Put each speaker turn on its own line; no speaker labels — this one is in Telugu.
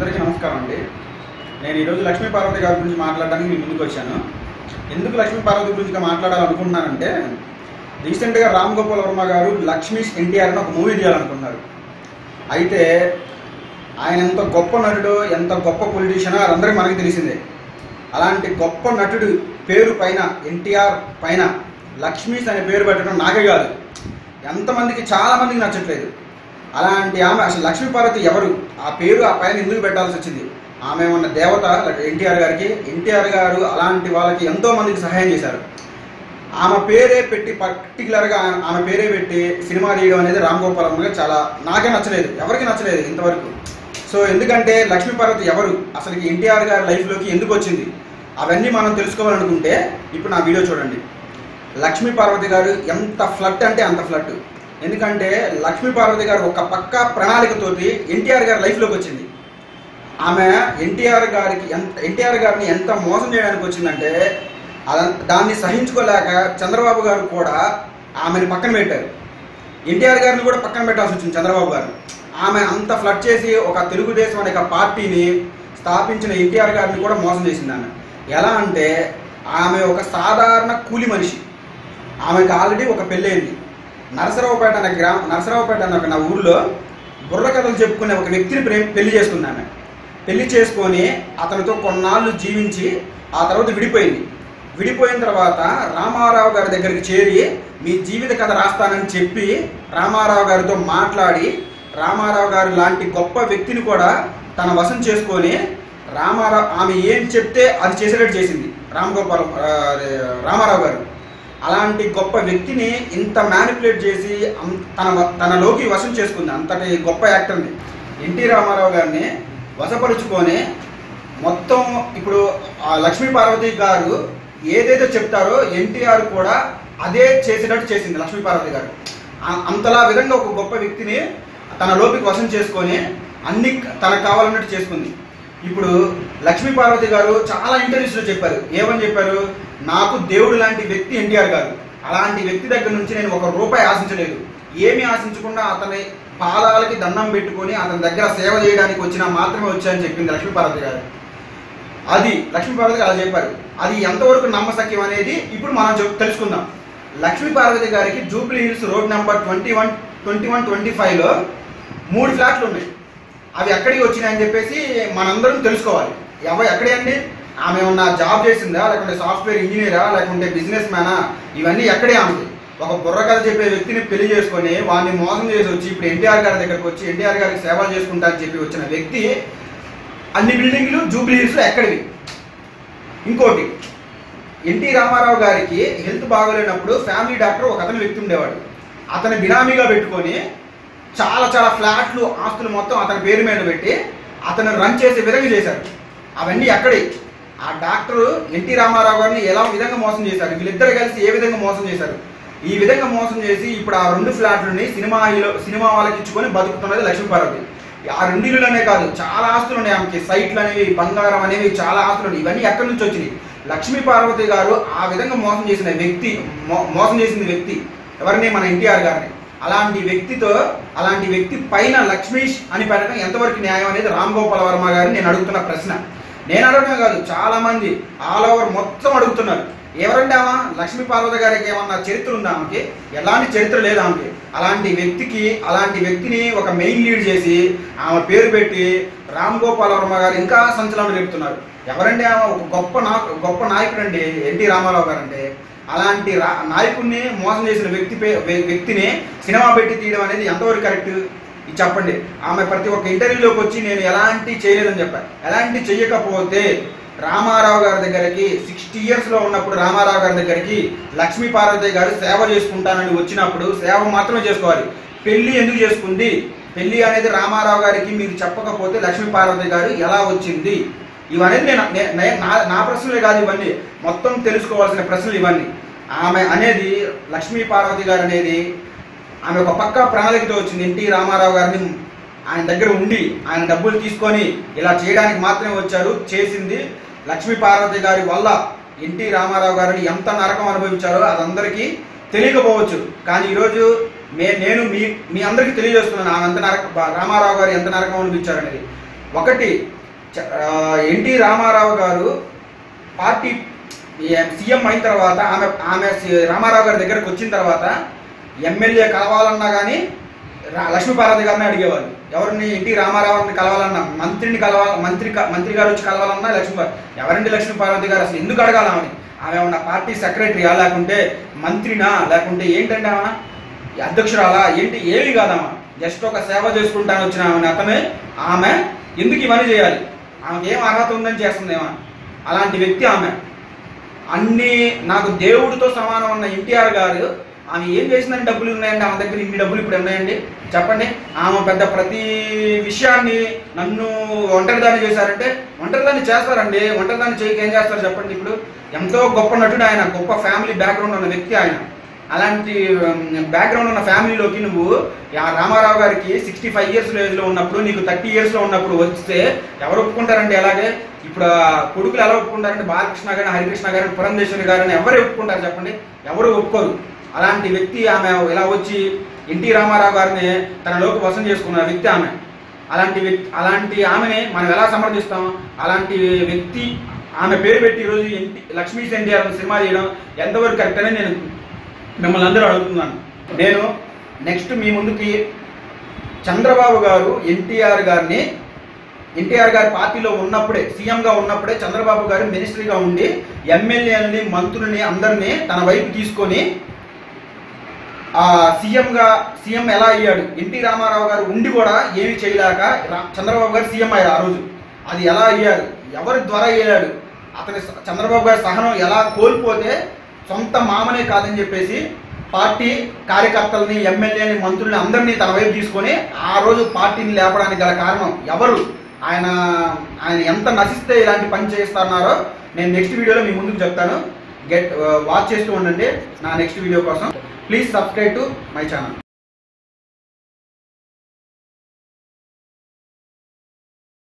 అందరికీ నమస్కారం అండి. నేను ఈరోజు లక్ష్మీ పార్వతి గారి గురించి మాట్లాడడానికి మీ ముందుకు వచ్చాను. ఎందుకు లక్ష్మీ పార్వతి గురించి మాట్లాడాలనుకుంటున్నానంటే రీసెంట్గా రామ్ గోపాల్ వర్మ గారు లక్ష్మీస్ ఎన్టీఆర్ అని ఒక మూవీ తీయాలనుకున్నారు. అయితే ఆయన ఎంత గొప్ప నటుడు ఎంత గొప్ప పొలిటీషియనో అదందరికీ మనకి తెలిసిందే. అలాంటి గొప్ప నటుడు పేరు పైన ఎన్టీఆర్ పైన లక్ష్మీస్ అనే పేరు పెట్టడం నాకే కాదు. ఎంతమందికి చాలామందికి నచ్చట్లేదు. అలాంటి ఆమె అసలు లక్ష్మీపార్వతి ఎవరు? ఆ పేరు ఆ పైన ఎందుకు పెట్టాల్సి వచ్చింది? ఆమె ఉన్న దేవత ఎన్టీఆర్ గారికి ఎన్టీఆర్ గారు అలాంటి వాళ్ళకి ఎంతో మందికి సహాయం చేశారు. ఆమె పేరే పెట్టి పర్టికులర్గా ఆమె పేరే పెట్టి సినిమా తీయడం అనేది రామ్ గోపాల్ గారు చాలా నాకే నచ్చలేదు ఎవరికి నచ్చలేదు ఇంతవరకు. సో ఎందుకంటే లక్ష్మీపార్వతి ఎవరు? అసలు ఎన్టీఆర్ గారి లైఫ్లోకి ఎందుకు వచ్చింది? అవన్నీ మనం తెలుసుకోవాలనుకుంటే ఇప్పుడు నా వీడియో చూడండి. లక్ష్మీ పార్వతి గారు ఎంత ఫ్లట్ అంటే అంత ఫ్లట్ ఎందుకంటే లక్ష్మీ పార్వతి గారు ఒక పక్క ప్రణాళికతోటి ఎన్టీఆర్ గారి లైఫ్లోకి వచ్చింది. ఆమె ఎన్టీఆర్ గారికి ఎంత ఎన్టీఆర్ గారిని ఎంత మోసం చేయడానికి వచ్చిందంటే దాన్ని సహించుకోలేక చంద్రబాబు గారు కూడా ఆమెను పక్కన పెట్టారు. ఎన్టీఆర్ గారిని కూడా పక్కన పెట్టాల్సి వచ్చింది చంద్రబాబు గారు. ఆమె అంత ఫ్లడ్ చేసి ఒక తెలుగుదేశం అనే ఒక పార్టీని స్థాపించిన ఎన్టీఆర్ గారిని కూడా మోసం చేసింది ఆమె. ఎలా అంటే ఆమె ఒక సాధారణ కూలి మనిషి. ఆమెకి ఆల్రెడీ ఒక పెళ్ళైంది నరసరావుపేట అనే గ్రామ నరసరావుపేట అనే ఒక నా ఊర్లో బుర్ర కథలు చెప్పుకునే ఒక వ్యక్తిని ప్రేమ పెళ్ళి చేసుకుంది పెళ్ళి చేసుకొని అతనితో కొన్నాళ్ళు జీవించి ఆ తర్వాత విడిపోయింది. విడిపోయిన తర్వాత రామారావు గారి దగ్గరికి చేరి మీ జీవిత కథ రాస్తానని చెప్పి రామారావు గారితో మాట్లాడి రామారావు గారు లాంటి గొప్ప వ్యక్తిని కూడా తన వశం చేసుకొని రామారావు ఆమె ఏం చెప్తే అది చేసేటట్టు చేసింది. రామ్ గోపాల్ రామారావు గారు. అలాంటి గొప్ప వ్యక్తిని ఇంత మ్యానిపులేట్ చేసి అం- తన తనలోకి వశం చేసుకుంది అంతటి గొప్ప యాక్టర్ని ఎన్టీ రామారావు గారిని వశపరుచుకొని మొత్తం ఇప్పుడు ఆ లక్ష్మీ పార్వతి గారు ఏదైతే చెప్తారో ఎన్టీఆర్ కూడా అదే చేసినట్టు చేసింది లక్ష్మీ పార్వతి గారు. అంతలా విధంగా ఒక గొప్ప వ్యక్తిని తన లోపికి వశం చేసుకొని అన్ని తనకు కావాలన్నట్టు చేసుకుంది. ఇప్పుడు లక్ష్మీ పార్వతి గారు చాలా ఇంటర్వ్యూస్లో చెప్పారు. ఏమని చెప్పారు? నాకు దేవుడు లాంటి వ్యక్తి ఎన్టీఆర్ గారు. అలాంటి వ్యక్తి దగ్గర నుంచి నేను ఒక రూపాయి ఆశించలేదు. ఏమీ ఆశించకుండా అతని పాదాలకి దండం పెట్టుకొని అతని దగ్గర సేవ చేయడానికి వచ్చినా మాత్రమే వచ్చాయని చెప్పింది లక్ష్మీ పార్వతి గారు. అది లక్ష్మీ పార్వతి అలా చెప్పారు. అది ఎంతవరకు నమ్మసక్యం అనేది ఇప్పుడు మనం చెప్ తెలుసుకుందాం. లక్ష్మీ పార్వతి గారికి Jubilee Hills road number twenty one twenty one twenty ఫైవ్లో మూడు ఫ్లాట్లు ఉన్నాయి. అవి ఎక్కడికి వచ్చినాయని చెప్పేసి మనందరం తెలుసుకోవాలి. ఎవ ఎక్కడే అండి? ఆమె ఉన్న జాబ్ చేసిందా? లేకుంటే సాఫ్ట్వేర్ ఇంజనీరా? లేకుంటే బిజినెస్ మ్యానా? ఇవన్నీ ఎక్కడే ఆమెది ఒక బుర్రకథ చెప్పే వ్యక్తిని పెళ్ళి చేసుకొని వాడిని మోసం చేసి వచ్చి ఇప్పుడు ఎన్టీఆర్ గారి దగ్గరకు వచ్చి ఎన్టీఆర్ గారికి సేవలు చేసుకుంటా అని చెప్పి వచ్చిన వ్యక్తి అన్ని బిల్డింగ్లు జూబ్లీ ఎక్కడివి? ఇంకోటి ఎన్టీ రామారావు గారికి హెల్త్ బాగోలేనప్పుడు ఫ్యామిలీ డాక్టర్ ఒక అతని వ్యక్తి ఉండేవాడు. అతని బినామీగా పెట్టుకొని చాలా చాలా ఫ్లాట్లు ఆస్తులు మొత్తం అతని పేరు మీద పెట్టి అతను రన్ చేసే విధంగా చేశారు. అవన్నీ ఎక్కడి? ఆ డాక్టర్ ఎన్టీ రామారావు గారిని ఎలా విధంగా మోసం చేశారు? వీళ్ళిద్దరు కలిసి ఏ విధంగా మోసం చేశారు? ఈ విధంగా మోసం చేసి ఇప్పుడు ఆ రెండు ఫ్లాట్లని సినిమా హీలో సినిమా వాళ్ళకి ఇచ్చుకొని బతుకుతున్నది లక్ష్మీపార్వతి. ఆ రెండు ఇల్లులనే కాదు చాలా ఆస్తులు ఉన్నాయి ఆమెకి. సైట్లు అనేవి బంగారం అనేవి చాలా ఆస్తులు ఉన్నాయి. ఇవన్నీ ఎక్కడి నుంచి వచ్చినాయి? లక్ష్మీ పార్వతి గారు ఆ విధంగా మోసం చేసిన వ్యక్తి మో- మోసం చేసిన వ్యక్తి ఎవరిని? మన ఎన్టీఆర్ గారిని. అలాంటి వ్యక్తితో అలాంటి వ్యక్తి పైన లక్ష్మీష్ అని పెట్టడం ఎంతవరకు న్యాయం అనేది రామ్ గోపాల్ వర్మ గారు నేను అడుగుతున్న ప్రశ్న. నేను అడగడం కాదు చాలా మంది ఆల్ ఓవర్ మొత్తం అడుగుతున్నారు. ఎవరండి ఆమె? లక్ష్మీ పార్వతి గారికి ఏమన్నా చరిత్ర ఉందా ఆమెకి? ఎలాంటి చరిత్ర లేదు ఆమెకి. అలాంటి వ్యక్తికి అలాంటి వ్యక్తిని ఒక మెయిన్ లీడ్ చేసి ఆమె పేరు పెట్టి రామ్ గోపాల్ వర్మ గారు ఇంకా సంచలనం రేపుతున్నారు. ఎవరండి ఆమె? ఒక గొప్ప నా గొప్ప నాయకుడు అండి ఎన్టీ రామారావు గారు అంటే అలాంటి రా నాయకుడిని మోసం చేసిన వ్యక్తి పే- వ్యక్తిని సినిమా పెట్టి తీయడం అనేది ఎంతవరకు కరెక్ట్? ఇది చెప్పండి. ఆమె ప్రతి ఒక్క ఇంటర్వ్యూలోకి వచ్చి నేను ఎలాంటి చేయలేదని చెప్పాను ఎలాంటి చెయ్యకపోతే రామారావు గారి దగ్గరికి సిక్స్టీ ఇయర్స్లో ఉన్నప్పుడు రామారావు గారి దగ్గరికి లక్ష్మీ పార్వతి గారు సేవ చేసుకుంటానని వచ్చినప్పుడు సేవ మాత్రమే చేసుకోవాలి. పెళ్ళి ఎందుకు చేసుకుంది? పెళ్ళి అనేది రామారావు గారికి మీరు చెప్పకపోతే లక్ష్మీ పార్వతి గారు ఎలా వచ్చింది? ఇవన్నీ నేను నా నా ప్రశ్నలే కాదు ఇవన్నీ. మొత్తం తెలుసుకోవాల్సిన ప్రశ్నలు ఇవన్నీ. ఆమె అనేది లక్ష్మీ పార్వతి గారు అనేది ఆమె ఒక పక్క ప్రణాళికతో వచ్చింది. ఎన్టీ రామారావు గారిని ఆయన దగ్గర ఉండి ఆయన డబ్బులు తీసుకొని ఇలా చేయడానికి మాత్రమే వచ్చారు. చేసింది లక్ష్మీ పార్వతి గారి వల్ల ఎన్టీ రామారావు గారిని ఎంత నరకం అనుభవించారో అదందరికీ తెలియకపోవచ్చు. కానీ ఈరోజు మే నేను మీ మీ అందరికీ తెలియజేస్తున్నాను. ఆమె ఎంత నరక రామారావు గారు ఎంత నరకం అనిపించారనేది ఒకటి ఎన్టీ రామారావు గారు పార్టీ సీఎం అయిన తర్వాత ఆమె ఆమె రామారావు గారి దగ్గరకు వచ్చిన తర్వాత ఎమ్మెల్యే కలవాలన్నా కానీ లక్ష్మీపార్వతి గారిని అడిగేవారు ఎవరిని ఎన్టీ రామారావుని కలవాలన్నా మంత్రిని కలవాల మంత్రి మంత్రి గారు వచ్చి కలవాలన్నా లక్ష్మీ ఎవరండి లక్ష్మీపార్వతి గారు? అసలు ఎందుకు అడగాలని ఆమె ఏమన్నా పార్టీ సెక్రటరీయా లేకుంటే మంత్రినా? లేకుంటే ఏంటంటే ఆమె? అధ్యక్షురాలా? ఏంటి? ఏమి కాదమ్మా. జస్ట్ ఒక సేవ చేసుకుంటాను వచ్చిన ఆమె అతనే ఆమె. ఎందుకు ఇవన్నీ చేయాలి? ఆమెకి ఏం అర్హత ఉందని చేస్తుందేమో. అలాంటి వ్యక్తి ఆమె. అన్ని నాకు దేవుడితో సమానం ఉన్న ఎన్టీఆర్ గారు ఆమె ఏం చేసిందని డబ్బులు ఉన్నాయండి? ఆమె దగ్గర ఇన్ని డబ్బులు ఇప్పుడు ఉన్నాయండి? చెప్పండి. ఆమె పెద్ద ప్రతి విషయాన్ని నన్ను ఒంటరిదాన్ని చేశారంటే ఒంటరిదాన్ని చేస్తారండి. ఒంటరిదాన్ని చేయక ఏం చేస్తారు చెప్పండి ఇప్పుడు? ఎంతో గొప్ప నటుడు ఆయన గొప్ప ఫ్యామిలీ బ్యాక్గ్రౌండ్ ఉన్న వ్యక్తి ఆయన. అలాంటి బ్యాక్గ్రౌండ్ ఉన్న ఫ్యామిలీలోకి నువ్వు ఆ రామారావు గారికి సిక్స్టీ ఫైవ్ ఇయర్స్ ఏజ్లో ఉన్నప్పుడు నీకు థర్టీ ఇయర్స్లో ఉన్నప్పుడు వస్తే ఎవరు ఒప్పుకుంటారండి అలాగే ఇప్పుడు కొడుకులు ఎలా ఒప్పుకుంటారంటే బాలకృష్ణ గారిని హరికృష్ణ గారిని పురంధేశ్వరి గారిని ఎవరు ఒప్పుకుంటారు చెప్పండి? ఎవరు ఒప్పుకోరు. అలాంటి వ్యక్తి ఆమె ఇలా వచ్చి ఎన్టీ రామారావు గారిని తనలోకి వసం చేసుకున్న వ్యక్తి ఆమె. అలాంటి వ్యక్తి అలాంటి ఆమెని మనం ఎలా సమర్థిస్తాం? అలాంటి వ్యక్తి ఆమె పేరు పెట్టి ఈరోజు ఎన్టీ లక్ష్మీ ఎన్టీఆర్ సినిమా చేయడం ఎంతవరకు కరెక్ట్ అని నేను మిమ్మల్ని అందరూ అడుగుతున్నాను. నేను నెక్స్ట్ మీ ముందుకి చంద్రబాబు గారు ఎన్టీఆర్ గారిని ఎన్టీఆర్ గారి పార్టీలో ఉన్నప్పుడే సీఎంగా ఉన్నప్పుడే చంద్రబాబు గారు మినిస్ట్రీగా ఉండి ఎమ్మెల్యేలని మంత్రుల్ని అందరినీ తన వైపు తీసుకొని ఆ సీఎంగా సీఎం ఎలా అయ్యాడు ఎన్టీ రామారావు గారు ఉండి కూడా ఏమీ చేయలేక చంద్రబాబు గారు సీఎం అయ్యారు ఆ రోజు. అది ఎలా అయ్యాడు ఎవరి ద్వారా అయ్యాడు అతని చంద్రబాబు గారి సహనం ఎలా కోల్పోతే సొంత మామనే కాదని చెప్పేసి పార్టీ కార్యకర్తలని ఎమ్మెల్యేని మంత్రుల్ని అందరినీ తన వైపు తీసుకొని ఆ రోజు పార్టీని లేపడానికి గల కారణం ఎవరు? ఆయన ఆయన ఎంత నశిస్తే ఇలాంటి పని చేస్తున్నారో నేను నెక్స్ట్ వీడియోలో మీ ముందుకు చెప్తాను. గెట్ వాచ్ చేస్తూ ఉండండి. నా నెక్స్ట్ వీడియో కోసం. Please subscribe to my channel.